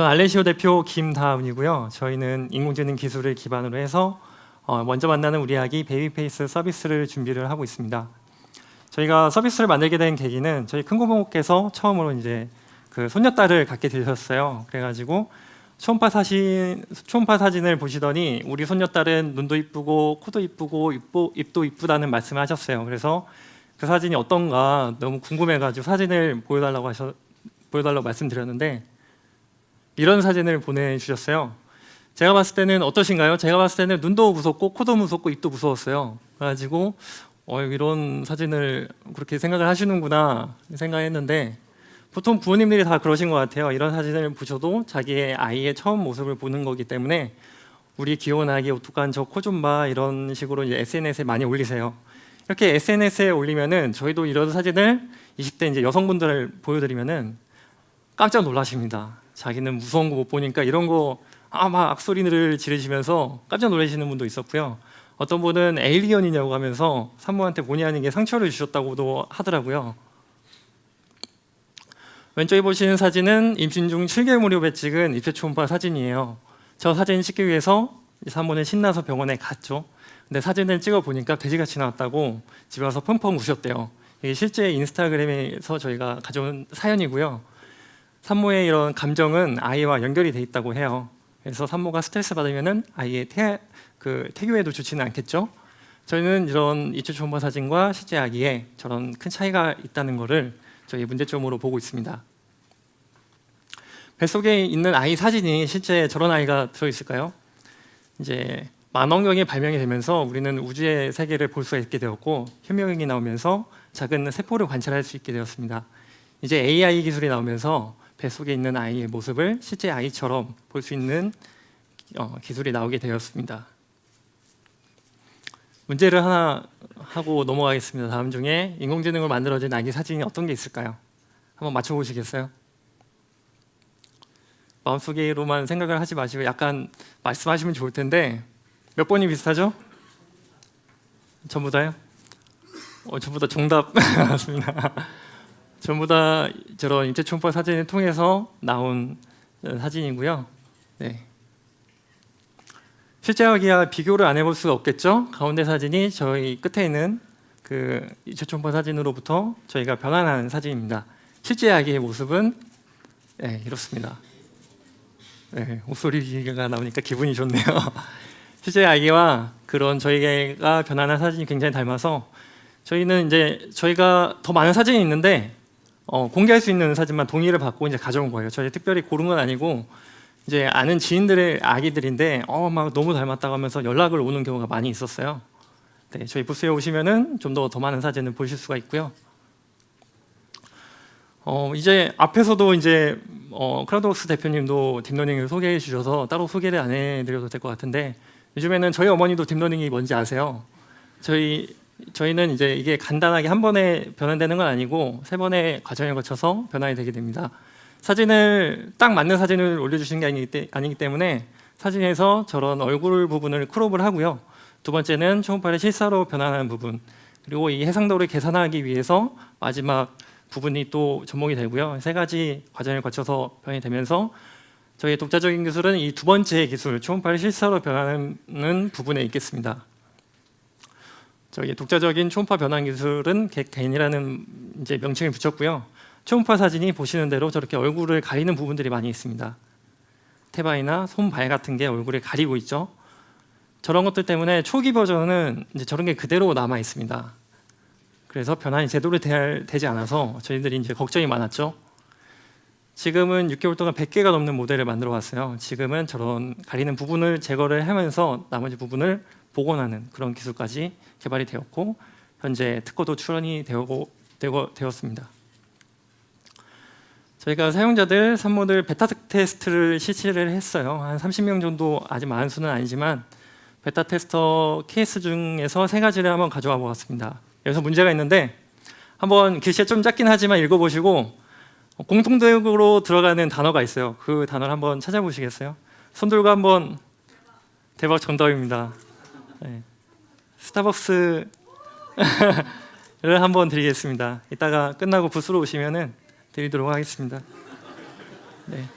전 알레시오 대표 김다은이고요. 저희는 인공지능 기술을 기반으로 해서 어, 먼저 만나는 우리 아기 베이비페이스 서비스를 준비를 하고 있습니다. 저희가 서비스를 만들게 된 계기는 저희 큰 고모께서 처음으로 이제 그 손녀딸을 갖게 되셨어요. 그래가지고 초음파 사진 초음파 사진을 보시더니 우리 손녀딸은 눈도 이쁘고 코도 이쁘고 입도, 입도 이쁘다는 말씀을 하셨어요. 그래서 그 사진이 어떤가 너무 궁금해가지고 사진을 보여달라고 하셔 보여달라고 말씀드렸는데 이런 사진을 보내주셨어요. 제가 봤을 때는 어떠신가요? 제가 봤을 때는 눈도 무섭고 코도 무섭고 입도 무서웠어요. 그래가지고 어, 이런 사진을 그렇게 생각을 하시는구나 생각했는데 보통 부모님들이 다 그러신 것 같아요. 이런 사진을 보셔도 자기의 아이의 처음 모습을 보는 거기 때문에 우리 귀여운 아기 어떡한 저 코 좀 봐 이런 식으로 이제 SNS에 많이 올리세요. 이렇게 SNS에 올리면은 저희도 이런 사진을 20대 이제 여성분들을 보여드리면은 깜짝 놀라십니다. 자기는 무서운 거 못 보니까 이런 거 아막 악소리를 지르시면서 깜짝 놀라시는 분도 있었고요. 어떤 분은 에일리언이냐고 하면서 산모한테 본의 아니게 상처를 주셨다고도 하더라고요. 왼쪽에 보시는 사진은 임신 중 7개월 무렵에 찍은 입체 초음파 사진이에요. 저 사진 찍기 위해서 산모는 신나서 병원에 갔죠. 근데 사진을 찍어 보니까 돼지같이 나왔다고 집에 와서 펑펑 우셨대요. 이게 실제 인스타그램에서 저희가 가져온 사연이고요. 산모의 이런 감정은 아이와 연결이 돼 있다고 해요. 그래서 산모가 스트레스 받으면은 아이의 태, 그 태교에도 좋지는 않겠죠. 저희는 이런 입체 초음파 사진과 실제 아기에 저런 큰 차이가 있다는 것을 저희 문제점으로 보고 있습니다. 뱃속에 있는 아이 사진이 실제 저런 아이가 들어 있을까요? 이제 만원경이 발명이 되면서 우리는 우주의 세계를 볼 수가 있게 되었고 현미경이 나오면서 작은 세포를 관찰할 수 있게 되었습니다. 이제 AI 기술이 나오면서 뱃속에 있는 아이의 모습을 실제 아이처럼 볼 수 있는 어, 기술이 나오게 되었습니다. 문제를 하나 하고 넘어가겠습니다. 다음 중에 인공지능으로 만들어진 아기 사진이 어떤 게 있을까요? 한번 맞춰보시겠어요? 마음속으로만 생각을 하지 마시고 약간 말씀하시면 좋을 텐데 몇 번이 비슷하죠? 전부 다요? 어, 전부 다 정답 맞습니다. 전부 다 저런 인체 초음파 사진을 통해서 나온 사진이고요. 네. 실제 아기와 비교를 안 해볼 수가 없겠죠. 가운데 사진이 저희 끝에 있는 그 인체 초음파 사진으로부터 저희가 변환한 사진입니다. 실제 아기의 모습은 네, 이렇습니다. 네, 옷소리가 나오니까 기분이 좋네요. 실제 아기와 그런 저희가 변환한 사진이 굉장히 닮아서 저희는 이제 저희가 더 많은 사진이 있는데 어, 공개할 수 있는 사진만 동의를 받고 이제 가져온 거예요. 저희 특별히 고른 건 아니고 이제 아는 지인들의 아기들인데 어 막 너무 닮았다고 하면서 연락을 오는 경우가 많이 있었어요. 네, 저희 부스에 오시면은 좀더더 많은 사진을 보실 수가 있고요. 어 이제 앞에서도 이제 어, 크라우드웍스 대표님도 딥러닝을 소개해 주셔서 따로 소개를 안 해드려도 될 것 같은데 요즘에는 저희 어머니도 딥러닝이 뭔지 아세요? 저희 저희는 이제 이게 간단하게 한 번에 변환되는 건 아니고 세 번의 과정을 거쳐서 변환이 되게 됩니다. 사진을 딱 맞는 사진을 올려주시는 게 아니기, 때, 아니기 때문에 사진에서 저런 얼굴 부분을 크롭을 하고요. 두 번째는 초음파를 실사로 변환하는 부분 그리고 이 해상도를 계산하기 위해서 마지막 부분이 또 접목이 되고요. 세 가지 과정을 거쳐서 변이 되면서 저희 독자적인 기술은 이 두 번째 기술 초음파를 실사로 변하는 부분에 있겠습니다. 저희 독자적인 초음파 변환 기술은 객개인이라는 이제 명칭을 붙였고요. 초음파 사진이 보시는 대로 저렇게 얼굴을 가리는 부분들이 많이 있습니다. 태바이나 손발 같은 게 얼굴을 가리고 있죠. 저런 것들 때문에 초기 버전은 이제 저런 게 그대로 남아 있습니다. 그래서 변환이 제대로 되지 않아서 저희들이 이제 걱정이 많았죠. 지금은 6개월 동안 100개가 넘는 모델을 만들어 왔어요. 지금은 저런 가리는 부분을 제거를 하면서 나머지 부분을 복원하는 그런 기술까지 개발이 되었고 현재 특허도 출원이 되고, 되고 되었습니다. 저희가 사용자들 산모들 베타 테스트를 실시를 했어요. 한 30명 정도 아직 많은 수는 아니지만 베타 테스터 케이스 중에서 세 가지를 한번 가져와 보았습니다. 여기서 문제가 있는데 한번 글씨가 좀 작긴 하지만 읽어보시고 공통적으로 들어가는 단어가 있어요. 그 단어를 한번 찾아보시겠어요? 손 들고 한번 대박 정답입니다. 네. 스타벅스를 한번 드리겠습니다. 이따가 끝나고 부스로 오시면은 드리도록 하겠습니다. 네.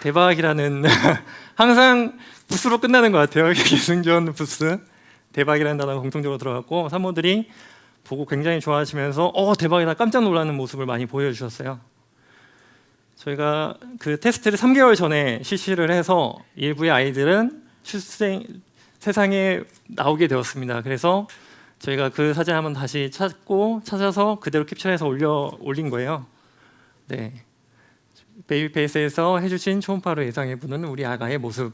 대박이라는 항상 부스로 끝나는 것 같아요. 기승전 부스 대박이라는 단어가 공통적으로 들어갔고 산모들이 보고 굉장히 좋아하시면서 어 대박이다 깜짝 놀라는 모습을 많이 보여주셨어요. 저희가 그 테스트를 3개월 전에 실시를 해서 일부의 아이들은 출생 세상에 나오게 되었습니다. 그래서 저희가 그 사진 한번 다시 찾고 찾아서 그대로 캡처해서 올려 올린 거예요. 네. 베이비페이스에서 해주신 초음파로 예상해 보는 우리 아가의 모습.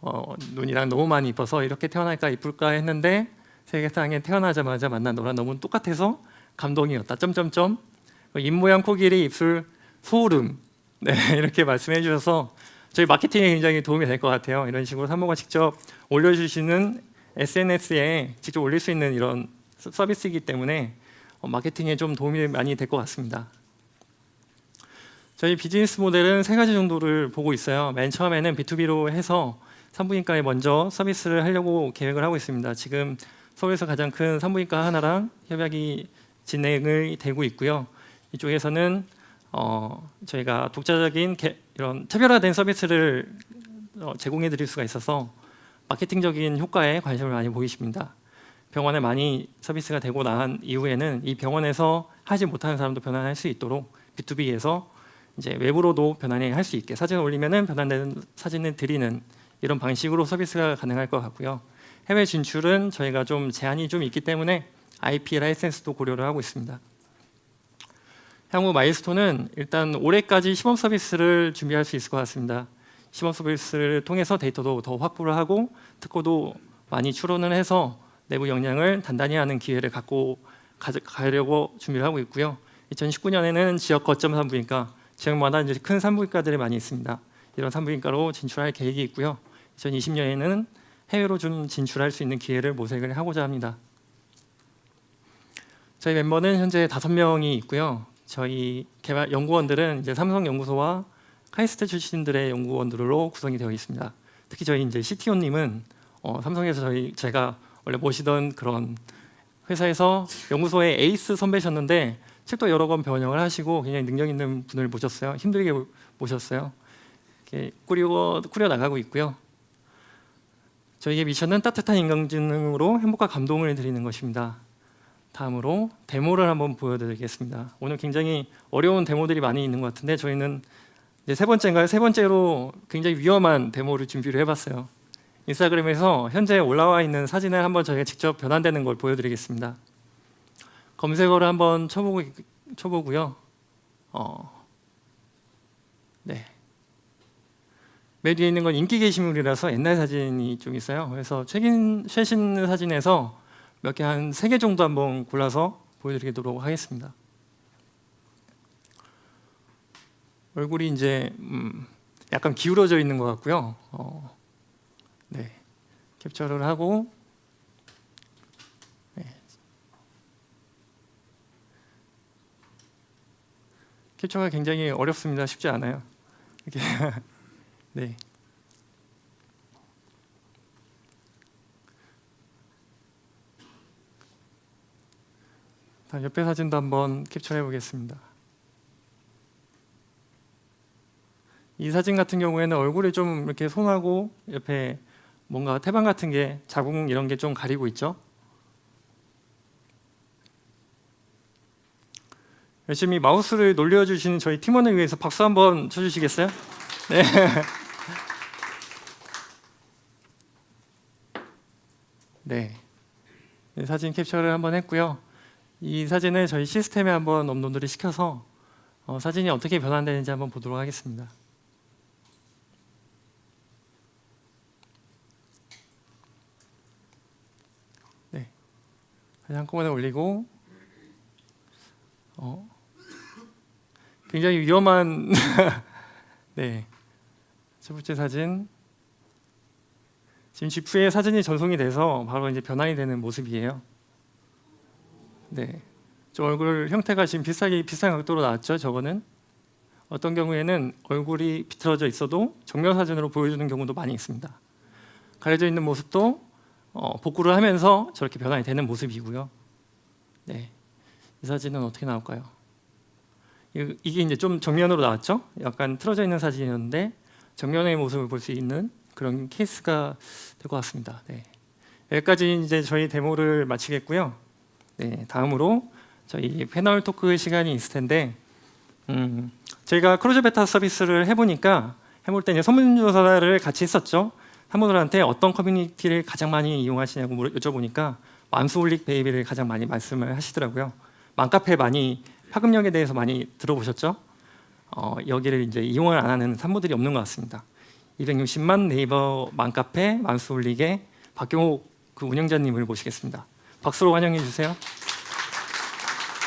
어, 눈이랑 너무 많이 이뻐서 이렇게 태어날까 이쁠까 했는데 세상에 태어나자마자 만난 너랑 너무 똑같아서 감동이었다. 점점점. 입 모양 코끼리 입술 소름. 네 이렇게 말씀해 주셔서 저희 마케팅에 굉장히 도움이 될 것 같아요. 이런 식으로 산모가 직접 올려주시는 SNS에 직접 올릴 수 있는 이런 서- 서비스이기 때문에 어, 마케팅에 좀 도움이 많이 될 것 같습니다. 저희 비즈니스 모델은 세 가지 정도를 보고 있어요. 맨 처음에는 B2B로 해서 산부인과에 먼저 서비스를 하려고 계획을 하고 있습니다. 지금 서울에서 가장 큰 산부인과 하나랑 협약이 진행을 되고 있고요. 이쪽에서는 어, 저희가 독자적인 개- 이런 차별화된 서비스를 어, 제공해 드릴 수가 있어서 마케팅적인 효과에 관심을 많이 보이십니다. 병원에 많이 서비스가 되고 난 이후에는 이 병원에서 하지 못하는 사람도 변환할 수 있도록 B2B에서 이제 외부로도 변환을 할 수 있게 사진을 올리면은 변환되는 사진을 드리는 이런 방식으로 서비스가 가능할 것 같고요. 해외 진출은 저희가 좀 제한이 좀 있기 때문에 IP 라이센스도 고려를 하고 있습니다. 향후 마일스톤은 일단 올해까지 시범 서비스를 준비할 수 있을 것 같습니다. 시범 서비스를 통해서 데이터도 더 확보를 하고 특허도 많이 추론을 해서 내부 역량을 단단히 하는 기회를 갖고 가려고 준비를 하고 있고요. 2019년에는 지역 거점 산부인과 지역마다 이제 큰 산부인과들이 많이 있습니다. 이런 산부인과로 진출할 계획이 있고요. 2020년에는 해외로 좀 진출할 수 있는 기회를 모색을 하고자 합니다. 저희 멤버는 현재 다섯 명이 있고요. 저희 개발 연구원들은 이제 삼성 연구소와 카이스트 출신들의 연구원들로 구성이 되어 있습니다. 특히 저희 이제 CTO님은 어, 삼성에서 저희 제가 원래 모시던 그런 회사에서 연구소의 에이스 선배셨는데 책도 여러 권 번역을 하시고 굉장히 능력 있는 분을 모셨어요. 힘들게 모- 모셨어요. 꾸려 꾸려 나가고 있고요. 저희의 미션은 따뜻한 인공지능으로 행복과 감동을 드리는 것입니다. 다음으로 데모를 한번 보여드리겠습니다. 오늘 굉장히 어려운 데모들이 많이 있는 것 같은데 저희는 이제 세 번째인가요? 세 번째로 굉장히 위험한 데모를 준비를 해봤어요. 인스타그램에서 현재 올라와 있는 사진을 한번 저희가 직접 변환되는 걸 보여드리겠습니다. 검색어를 한번 쳐보고 쳐보고요. 어, 네. 맨 뒤에 있는 건 인기 게시물이라서 옛날 사진이 좀 있어요. 그래서 최근 최신 사진에서 몇 개 한 세 개 정도 한번 골라서 보여드리도록 하겠습니다. 얼굴이 이제 음, 약간 기울어져 있는 것 같고요. 어, 네, 캡처를 하고 네. 캡처가 굉장히 어렵습니다. 쉽지 않아요. 이렇게 네. 옆에 사진도 한번 캡처해 보겠습니다. 이 사진 같은 경우에는 얼굴이 좀 이렇게 손하고 옆에 뭔가 태방 같은 게 자국 이런 게 좀 가리고 있죠. 열심히 마우스를 놀려주시는 저희 팀원을 위해서 박수 한번 쳐주시겠어요? 네. 네. 네, 사진 캡처를 한번 했고요. 이 사진을 저희 시스템에 한번 업로드를 시켜서 어, 사진이 어떻게 변환되는지 한번 보도록 하겠습니다. 네, 한꺼번에 올리고 어, 굉장히 위험한 네, 첫 번째 사진 지금 GP에 사진이 전송이 돼서 바로 이제 변환이 되는 모습이에요. 네. 저 얼굴 형태가 지금 비슷하게 비슷한 각도로 나왔죠. 저거는 어떤 경우에는 얼굴이 비틀어져 있어도 정면 사진으로 보여주는 경우도 많이 있습니다. 가려져 있는 모습도 어, 복구를 하면서 저렇게 변환이 되는 모습이고요. 네, 이 사진은 어떻게 나올까요? 이- 이게 이제 좀 정면으로 나왔죠. 약간 틀어져 있는 사진이었는데 정면의 모습을 볼 수 있는 그런 케이스가 될 것 같습니다. 네. 여기까지 이제 저희 데모를 마치겠고요. 네, 다음으로 저희 패널 토크 시간이 있을 텐데 음, 저희가 크루즈 베타 서비스를 해보니까 해볼 때 이제 설문조사를 같이 했었죠. 사무들한테 어떤 커뮤니티를 가장 많이 이용하시냐고 여쭤보니까 만수올릭 베이비를 가장 많이 말씀을 하시더라고요. 맘카페 많이 파급력에 대해서 많이 들어보셨죠? 어, 여기를 이제 이용을 안 하는 산모들이 없는 것 같습니다. 260만 네이버 맘카페 만수올릭의 박경호 그 운영자님을 모시겠습니다. 박수로 환영해 주세요.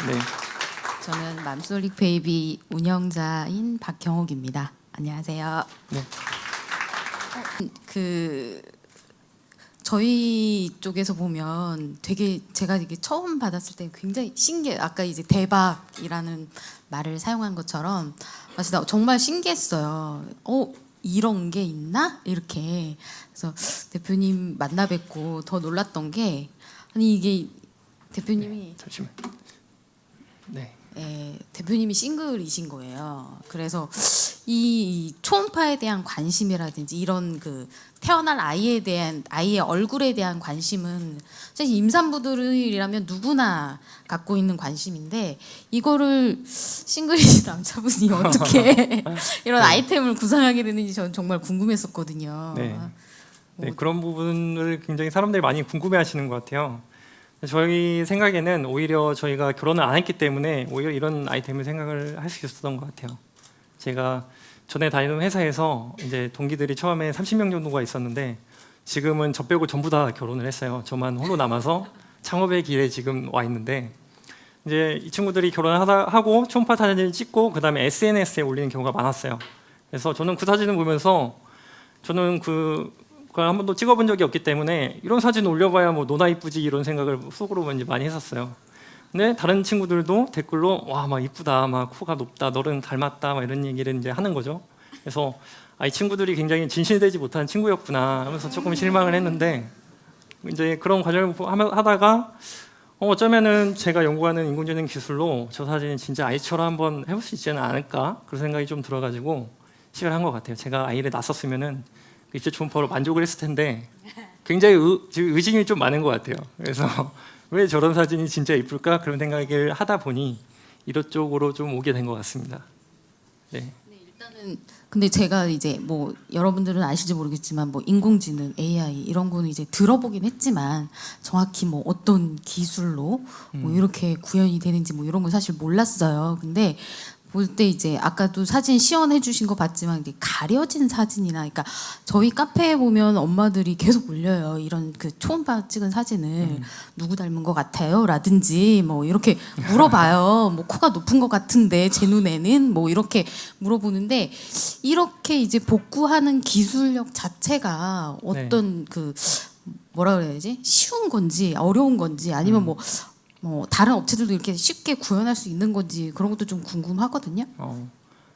네. 저는 맘솔릭 베이비 운영자인 박경옥입니다. 안녕하세요. 네. 어, 그 저희 쪽에서 보면 되게 제가 이게 처음 받았을 때 굉장히 신기해. 아까 이제 대박이라는 말을 사용한 것처럼 아, 진짜 정말 신기했어요. 어 이런 게 있나 이렇게 그래서 대표님 만나 뵙고 더 놀랐던 게 아니 이게 대표님이 잠시만. 네. 예, 대표님이 싱글이신 거예요. 그래서 이 초음파에 대한 관심이라든지 이런 그 태어날 아이에 대한 아이의 얼굴에 대한 관심은 사실 임산부들이라면 누구나 갖고 있는 관심인데 이거를 싱글이신 남자분이 어떻게 이런 아이템을 구상하게 되는지 저는 정말 궁금했었거든요. 네. 네, 뭐- 그런 부분을 굉장히 사람들이 많이 궁금해하시는 것 같아요. 저희 생각에는 오히려 저희가 결혼을 안 했기 때문에 오히려 이런 아이템을 생각을 할 수 있었던 것 같아요. 제가 전에 다니던 회사에서 이제 동기들이 처음에 30명 정도가 있었는데 지금은 저 빼고 전부 다 결혼을 했어요. 저만 홀로 남아서 창업의 길에 지금 와 있는데 이제 이 친구들이 결혼하다 하고 초음파 사진을 찍고 그다음에 SNS에 올리는 경우가 많았어요. 그래서 저는 그 사진을 보면서 저는 그 한 번도 찍어본 적이 없기 때문에 이런 사진 올려봐야 뭐 노나 이쁘지 이런 생각을 속으로 왠지 많이 했었어요. 근데 다른 친구들도 댓글로 와 막 이쁘다, 막 코가 높다, 너는 닮았다, 막 이런 얘기를 이제 하는 거죠. 그래서 아, 이 친구들이 굉장히 진실되지 못한 친구였구나 하면서 조금 실망을 했는데 이제 그런 과정을 하다가 어, 어쩌면은 제가 연구하는 인공지능 기술로 저 사진이 진짜 아이처럼 한번 해볼 수 있지는 않을까 그런 생각이 좀 들어가지고 시작을 한 것 같아요. 제가 아이를 낳았었으면은 입체 초음파로 만족을 했을 텐데 굉장히 의, 지금 의심이 좀 많은 것 같아요. 그래서 왜 저런 사진이 진짜 이쁠까 그런 생각을 하다 보니 이쪽으로 좀 오게 된 것 같습니다. 네. 일단은 근데 제가 이제 뭐 여러분들은 아실지 모르겠지만 뭐 인공지능 AI 이런 거는 이제 들어보긴 했지만 정확히 뭐 어떤 기술로 뭐 이렇게 구현이 되는지 뭐 이런 건 사실 몰랐어요. 근데 볼때 이제 아까도 사진 시연해 주신 거 봤지만 이게 가려진 사진이나 그러니까 저희 카페에 보면 엄마들이 계속 올려요. 이런 그 초음파 찍은 사진을 누구 닮은 것 같아요? 라든지 뭐 이렇게 물어봐요. 뭐 코가 높은 것 같은데 제 눈에는 뭐 이렇게 물어보는데 이렇게 이제 복구하는 기술력 자체가 어떤 그 뭐라 그래야지 쉬운 건지 어려운 건지 아니면 뭐 뭐 다른 업체들도 이렇게 쉽게 구현할 수 있는 건지 그런 것도 좀 궁금하거든요. 어,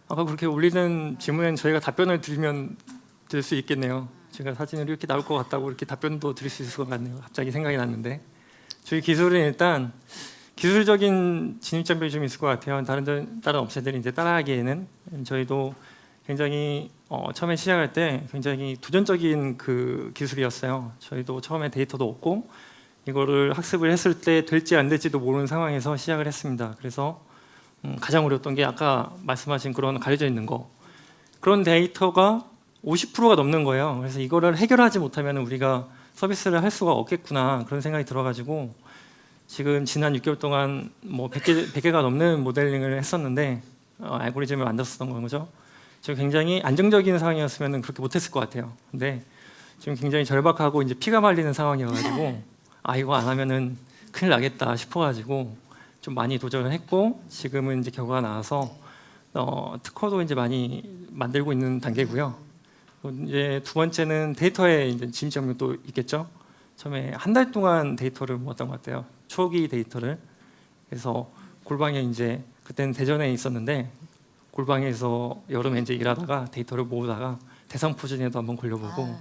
아까 그렇게 올리는 질문엔 저희가 답변을 드리면 될 수 있겠네요. 제가 사진을 이렇게 나올 것 같다고 이렇게 답변도 드릴 수 있을 것 같네요. 갑자기 생각이 났는데 저희 기술은 일단 기술적인 진입장벽이 좀 있을 것 같아요. 다른 데- 다른 업체들이 이제 따라하기에는 저희도 굉장히 어, 처음에 시작할 때 굉장히 도전적인 그 기술이었어요. 저희도 처음에 데이터도 없고 이거를 학습을 했을 때 될지 안 될지도 모르는 상황에서 시작을 했습니다. 그래서 음, 가장 어려웠던 게 아까 말씀하신 그런 가려져 있는 거 그런 데이터가 50%가 넘는 거예요. 그래서 이거를 해결하지 못하면 우리가 서비스를 할 수가 없겠구나 그런 생각이 들어가지고 지금 지난 6개월 동안 뭐 100개, 100개가 넘는 모델링을 했었는데 어, 알고리즘을 만들었었던 거죠. 지금 굉장히 안정적인 상황이었으면 그렇게 못했을 것 같아요. 근데 지금 굉장히 절박하고 이제 피가 말리는 상황이어가지고 아 이거 안 하면은 큰일 나겠다 싶어가지고 좀 많이 도전을 했고 지금은 이제 결과가 나와서 어, 특허도 이제 많이 만들고 있는 단계고요. 이제 두 번째는 데이터에 이제 진입장벽도 있겠죠. 처음에 한 달 동안 데이터를 모았던 것 같아요. 초기 데이터를. 그래서 골방에 이제 그때는 대전에 있었는데 골방에서 여름에 이제 일하다가 데이터를 모으다가 대상포진에도 한번 걸려보고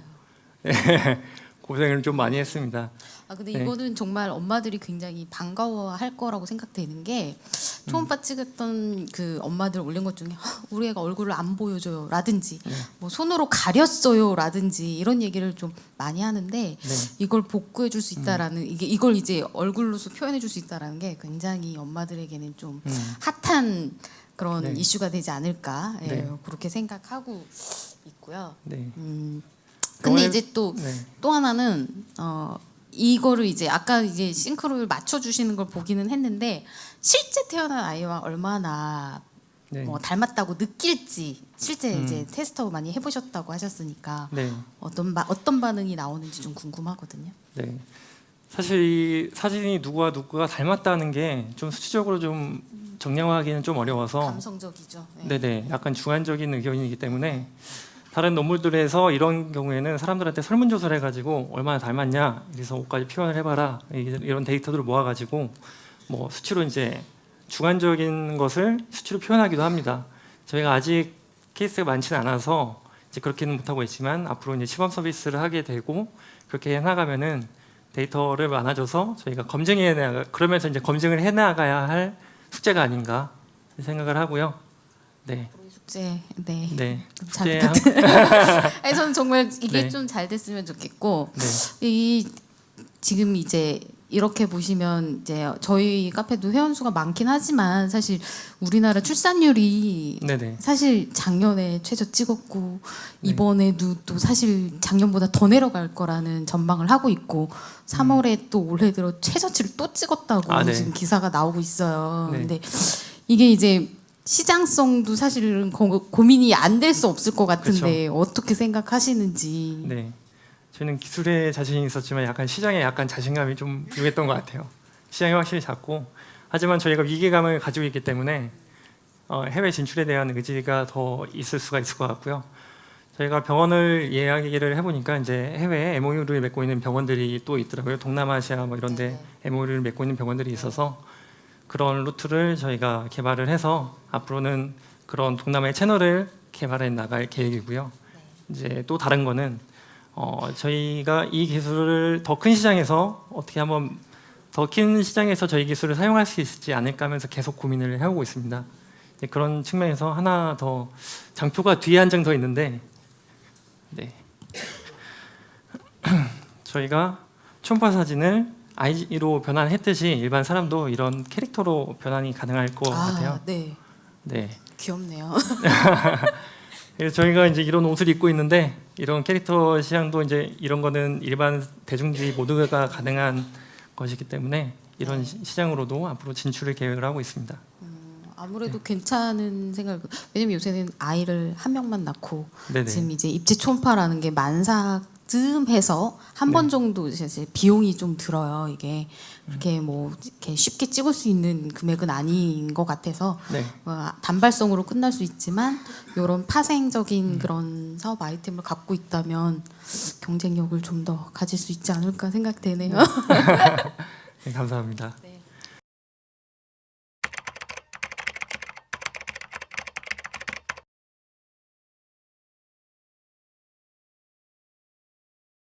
예, 고생을 좀 많이 했습니다. 아 근데 네. 이거는 정말 엄마들이 굉장히 반가워할 거라고 생각되는 게 초음파 찍었던 그 엄마들 올린 것 중에 "아, 우리 애가 얼굴을 안 보여줘요 라든지 네. 뭐 손으로 가렸어요 라든지 이런 얘기를 좀 많이 하는데 네. 이걸 복구해 줄 음. 수 있다라는 이게 이걸 이제 얼굴로서 표현해 줄 수 있다라는 게 굉장히 엄마들에게는 좀 음. 핫한 그런 네. 이슈가 되지 않을까 예, 네. 그렇게 생각하고 있고요. 네. 음, 근데 이제 또 네. 또 하나는 어 이거를 이제 아까 이제 싱크로를 맞춰 주시는 걸 보기는 했는데 실제 태어난 아이와 얼마나 네. 뭐 닮았다고 느낄지 실제 음. 이제 테스터 많이 해보셨다고 하셨으니까 네. 어떤 바, 어떤 반응이 나오는지 좀 궁금하거든요. 네. 사실 이 사진이 누구와 누구가 닮았다는 게 좀 수치적으로 좀 정량화하기는 좀 어려워서 감성적이죠. 네. 네네 약간 주관적인 의견이기 때문에 다른 논문들에서 이런 경우에는 사람들한테 설문조사를 해가지고 얼마나 닮았냐 그래서 옷까지 표현을 해봐라 이- 이런 데이터들을 모아가지고 뭐 수치로 이제 주관적인 것을 수치로 표현하기도 합니다. 저희가 아직 케이스가 많지는 않아서 이제 그렇게는 못하고 있지만 앞으로 이제 시범 서비스를 하게 되고 그렇게 해나가면은 데이터를 많아져서 저희가 검증해 나가 그러면서 이제 검증을 해 나가야 할 숙제가 아닌가 생각을 하고요. 네, 숙제 네. 네, 잘. 아니, 저는 정말 이게 네. 좀 잘 됐으면 좋겠고 네, 이 지금 이제 이렇게 보시면 이제 저희 카페도 회원 수가 많긴 하지만 사실 우리나라 출산율이 네, 네, 사실 작년에 최저 찍었고 네. 이번에도 또 사실 작년보다 더 내려갈 거라는 전망을 하고 있고 3월에 또 올해 들어 최저치를 또 찍었다고 아, 네. 지금 기사가 나오고 있어요. 네. 근데 이게 이제 시장성도 사실은 고, 고민이 안 될 수 없을 것 같은데 어떻게 생각하시는지. 네. 저희는 기술에 자신이 있었지만 약간 시장에 약간 자신감이 좀 부족했던 것 같아요. 시장이 확실히 작고 하지만 저희가 위기감을 가지고 있기 때문에 어, 해외 진출에 대한 의지가 더 있을 수가 있을 것 같고요. 저희가 병원을 이야기를 해보니까 이제 해외에 MOU를 맺고 있는 병원들이 또 있더라고요. 동남아시아 뭐 이런데 네. MOU를 맺고 있는 병원들이 있어서 그런 루트를 저희가 개발을 해서 앞으로는 그런 동남아의 채널을 개발해 나갈 계획이고요. 이제 또 다른 거는 어, 저희가 이 기술을 더 큰 시장에서 어떻게 한번 더 큰 시장에서 저희 기술을 사용할 수 있지 않을까 하면서 계속 고민을 해오고 있습니다. 네, 그런 측면에서 하나 더 장표가 뒤에 한 장 더 있는데 네. 저희가 초음파 사진을 아이로 변환했듯이 일반 사람도 이런 캐릭터로 변환이 가능할 것 같아요. 네. 네. 귀엽네요. 그래서 저희가 이제 이런 옷을 입고 있는데 이런 캐릭터 시장도 이제 이런 거는 일반 대중들이 모두가 가능한 것이기 때문에 이런 시- 시장으로도 앞으로 진출을 계획을 하고 있습니다. 아무래도 괜찮은 생각. 왜냐면 요새는 아이를 한 명만 낳고 네네. 지금 이제 입체 초음파라는 게 만사 쯤 해서 한번 네. 정도 이제 비용이 좀 들어요. 이게 그렇게 뭐 이렇게 쉽게 찍을 수 있는 금액은 아닌 것 같아서 네. 뭐 단발성으로 끝날 수 있지만 이런 파생적인 음. 그런 사업 아이템을 갖고 있다면 경쟁력을 좀 더 가질 수 있지 않을까 생각되네요. 네, 감사합니다.